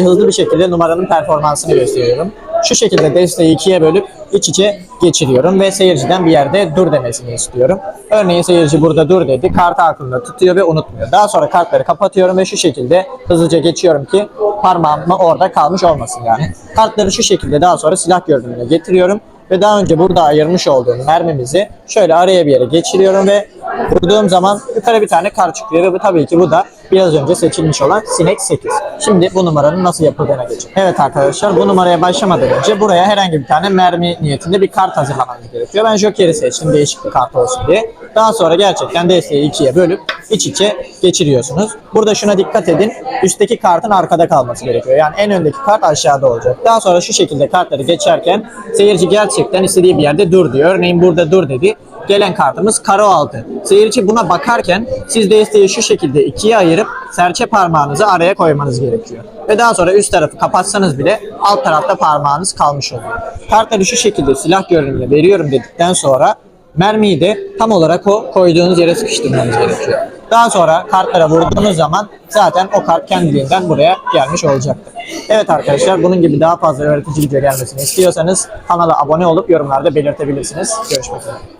Sadece hızlı bir şekilde numaranın performansını gösteriyorum. Şu şekilde desteği ikiye bölüp iç içe geçiriyorum ve seyirciden bir yerde dur demesini istiyorum. Örneğin seyirci burada dur dedi. Kartı aklında tutuyor ve unutmuyor. Daha sonra kartları kapatıyorum ve şu şekilde hızlıca geçiyorum ki parmağım orada kalmış olmasın yani. Kartları şu şekilde daha sonra silah görünümüne getiriyorum ve daha önce burada ayırmış olduğum mermimizi şöyle araya bir yere geçiriyorum ve vurduğum zaman yukarı bir tane kar çıkıyor ve bu tabii ki bu da biraz önce seçilmiş olan Sinek 8. Şimdi bu numaranın nasıl yapıldığına geçelim. Evet arkadaşlar bu numaraya başlamadan önce buraya herhangi bir tane mermi niyetinde bir kart hazırlamanız gerekiyor. Ben Joker'i seçtim değişik bir kart olsun diye. Daha sonra gerçekten desteği ikiye bölüp iç içe geçiriyorsunuz. Burada şuna dikkat edin. Üstteki kartın arkada kalması gerekiyor. Yani en öndeki kart aşağıda olacak. Daha sonra şu şekilde kartları geçerken seyirci gerçekten istediği bir yerde dur diyor. Örneğin burada dur dedi. Gelen kartımız karo altı. Seyirci buna bakarken siz desteği şu şekilde ikiye ayırıp serçe parmağınızı araya koymanız gerekiyor. Ve daha sonra üst tarafı kapatsanız bile alt tarafta parmağınız kalmış oluyor. Kartları şu şekilde silah görünümüne veriyorum dedikten sonra mermiyi de tam olarak o koyduğunuz yere sıkıştırmanız gerekiyor. Daha sonra kartlara vurduğunuz zaman zaten o kart kendiliğinden buraya gelmiş olacaktır. Evet arkadaşlar bunun gibi daha fazla öğretici video gelmesini istiyorsanız kanala abone olup yorumlarda belirtebilirsiniz. Görüşmek üzere.